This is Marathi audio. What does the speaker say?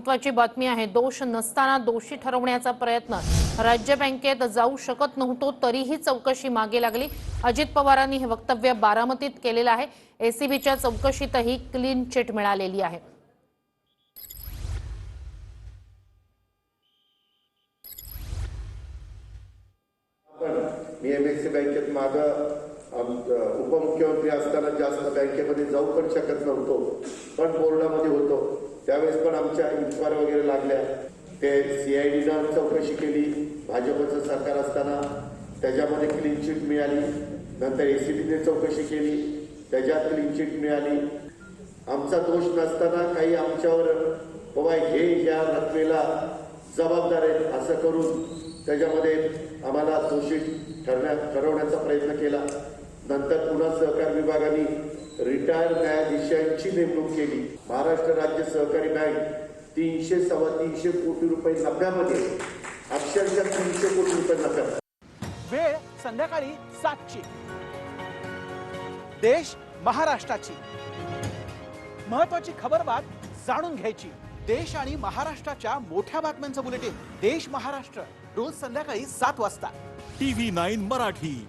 महत्वाची बातमी आहे. दोष नसताना दोषी ठरवण्याचा प्रयत्न. राज्य बँकेत जाऊ शकत नव्हतो तरीही चौकशी मागे लागली. अजित पवारांनी हे वक्तव्य बारामतीत केलेलं आहे. एसीबीच्या चौकशीतही क्लीन चिट मिळालेली आहे. मी एम बँकेत मागं उपमुख्यमंत्री असताना जास्त बँकेमध्ये जाऊ पण शकत नव्हतो. पण बोर्डामध्ये होतो. त्यावेळेस पण आमच्या इन्क्वायरी वगैरे लागल्या. ते सी आय डीनं चौकशी केली भाजपचं सरकार असताना. त्याच्यामध्ये क्लीन चिट मिळाली. नंतर ए सी बीने चौकशी केली. त्याच्यात क्लीन चिट मिळाली. आमचा दोष नसताना काही आमच्यावर बाबा हे या रकमेला जबाबदार आहेत असं करून त्याच्यामध्ये आम्हाला दोषी ठरण्या ठरवण्याचा प्रयत्न केला. नंतर पुन्हा सहकार विभागाने रिटायर न्यायाधीशांची नेमणूक केली. महाराष्ट्र राज्य सहकारी बँक तीनशे सव्वा तीनशे कोटी रुपये नफ्यामध्ये अक्षरशः तीनशे कोटी रुपये नफ्यात. वेळ संध्याकाळी सातची. देश महाराष्ट्राची. महत्वाची खबरबात जाणून घ्यायची. देश आणि महाराष्ट्राच्या मोठ्या बातम्यांचं बुलेटिन. देश महाराष्ट्र रोज संध्याकाळी सात वाजता. TV nine Marathi.